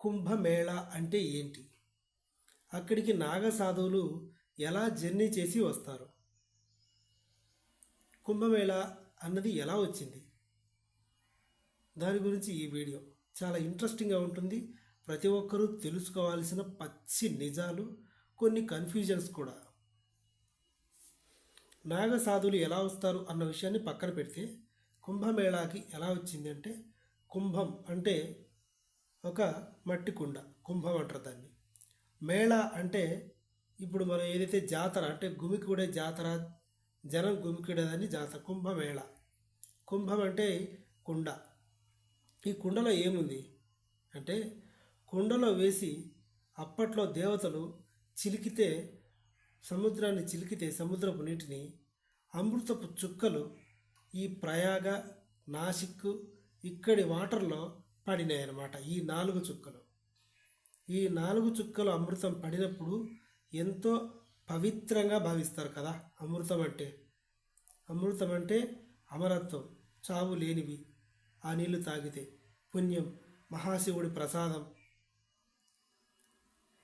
కుంభమేళ అంటే ఏంటి? అక్కడికి నాగ సాధువులు ఎలా జర్నీ చేసి వస్తారు? కుంభమేళ అన్నది ఎలా వచ్చింది? దాని గురించి ఈ వీడియో చాలా ఇంట్రెస్టింగ్గా ఉంటుంది. ప్రతి ఒక్కరూ తెలుసుకోవాల్సిన పచ్చి నిజాలు కొన్ని కన్ఫ్యూజన్స్ కూడా. నాగ సాధువులు ఎలా వస్తారు అన్న విషయాన్ని పక్కన పెడితే కుంభమేళాకి ఎలా వచ్చింది అంటే కుంభం అంటే ఒక మట్టి కుండ కుంభం అంటారు దాన్ని. మేళ అంటే ఇప్పుడు మనం ఏదైతే జాతర అంటే గుమికూడే జాతర జనం గుమికూడేదాన్ని జాతర కుంభమేళ. కుంభం అంటే కుండ. ఈ కుండలో ఏముంది? అంటే కుండలో వేసి అప్పట్లో దేవతలు చిలికితే సముద్రాన్ని చిలికితే సముద్రపు నీటిని అమృతపు చుక్కలు ఈ ప్రయాగ నాసిక్ ఇక్కడి వాటర్లో పడినాయన్నమాట. ఈ నాలుగు చుక్కలు. ఈ నాలుగు చుక్కలు అమృతం పడినప్పుడు ఎంతో పవిత్రంగా భావిస్తారు కదా. అమృతం అంటే? అమృతం అంటే అమరత్వం చావు లేనివి ఆ నీళ్ళు తాగితే. పుణ్యం మహాశివుడి ప్రసాదం.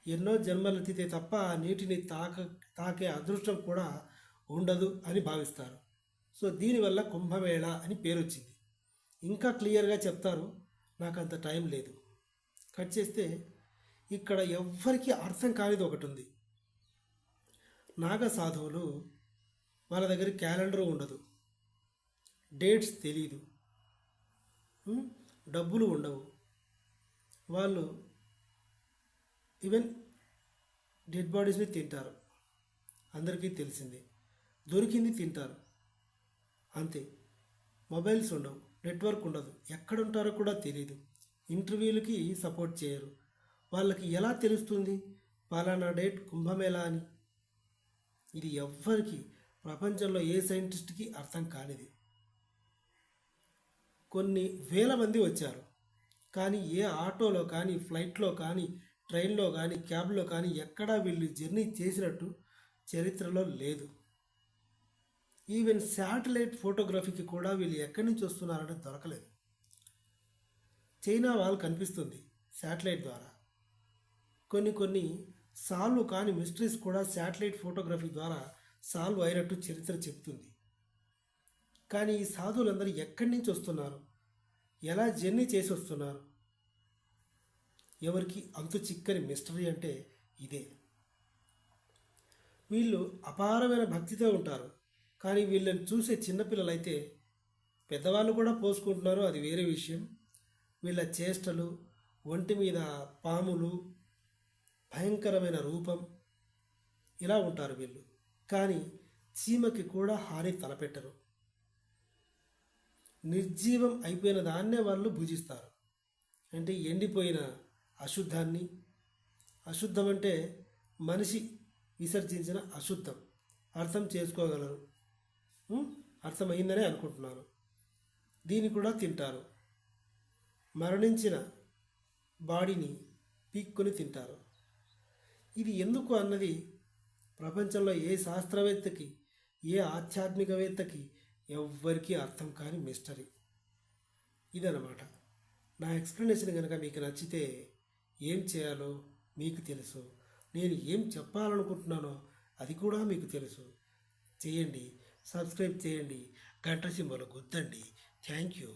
ఎన్నో జన్మలెత్తితే తప్ప ఆ నీటిని తాక తాకే అదృష్టం కూడా ఉండదు అని భావిస్తారు. సో దీనివల్ల కుంభమేళ అని పేరు వచ్చింది ఇంకా క్లియర్గా చెప్తారు. నాకు అంత టైం లేదు. కట్ చేస్తే ఇక్కడ ఎవ్వరికీ అర్థం కానిది ఒకటి ఉంది నాగ సాధువులు వాళ్ళ దగ్గర క్యాలెండర్ ఉండదు. డేట్స్ తెలియదు డబ్బులు ఉండవు. వాళ్ళు ఈవెన్ డెడ్ బాడీస్ని తింటారు. అందరికీ తెలిసిందే. దొరికింది తింటారు. అంతే. మొబైల్స్ ఉండవు. నెట్వర్క్ ఉండదు. ఎక్కడుంటారో కూడా తెలియదు ఇంటర్వ్యూలకి సపోర్ట్ చేయరు. వాళ్ళకి ఎలా తెలుస్తుంది? పలానా డేట్ కుంభమేళా అని. ఇది ఎవ్వరికి ప్రపంచంలో ఏ సైంటిస్ట్కి అర్థం కానిది. కొన్ని వేల మంది వచ్చారు. కానీ ఏ ఆటోలో కానీ ఫ్లైట్లో కానీ ట్రైన్లో కానీ క్యాబ్లో కానీ ఎక్కడా వీళ్ళు జర్నీ చేసినట్టు చరిత్రలో లేదు. ఈవెన్ శాటిలైట్ ఫోటోగ్రఫీకి కూడా వీళ్ళు ఎక్కడి నుంచి వస్తున్నారంటే దొరకలేదు. చైనా వాళ్ళు కనిపిస్తుంది శాటిలైట్ ద్వారా. కొన్ని కొన్ని సాల్వ్ కాని మిస్టరీస్ కూడా శాటిలైట్ ఫోటోగ్రఫీ ద్వారా సాల్వ్ అయినట్టు చరిత్ర చెప్తుంది కానీ ఈ సాధువులందరూ ఎక్కడి నుంచి వస్తున్నారు? ఎలా జర్నీ చేసి వస్తున్నారు? ఎవరికి అంతు చిక్కని మిస్టరీ అంటే ఇదే. వీళ్ళు అపారమైన భక్తితో ఉంటారు. కానీ వీళ్ళని చూసే చిన్నపిల్లలైతే పెద్దవాళ్ళు కూడా పోసుకుంటున్నారు. అది వేరే విషయం. వీళ్ళ చేష్టలు ఒంటి మీద పాములు భయంకరమైన రూపం ఇలా ఉంటారు వీళ్ళు. కానీ చీమకి కూడా హాని తలపెట్టరు. నిర్జీవం అయిపోయిన దాన్నే వాళ్ళు భుజిస్తారు. అంటే ఎండిపోయిన అశుద్ధాన్ని. అశుద్ధం అంటే మనిషి విసర్జించిన అశుద్ధం. అర్థం చేసుకోగలరు. అర్థమైందనే అనుకుంటున్నాను. దీన్ని కూడా తింటారు. మరణించిన బాడీని పీక్కుని తింటారు. ఇది ఎందుకు అన్నది ప్రపంచంలో ఏ శాస్త్రవేత్తకి ఏ ఆధ్యాత్మికవేత్తకి ఎవ్వరికీ అర్థం కాని మిస్టరీ. ఇదనమాట నా ఎక్స్ప్లెనేషన్ కనుక మీకు నచ్చితే ఏం చేయాలో మీకు తెలుసు. నేను ఏం చెప్పాలనుకుంటున్నానో అది కూడా మీకు తెలుసు. చేయండి. సబ్స్క్రైబ్ చేయండి. గంట సింబల్ గుద్దండి థ్యాంక్ యూ.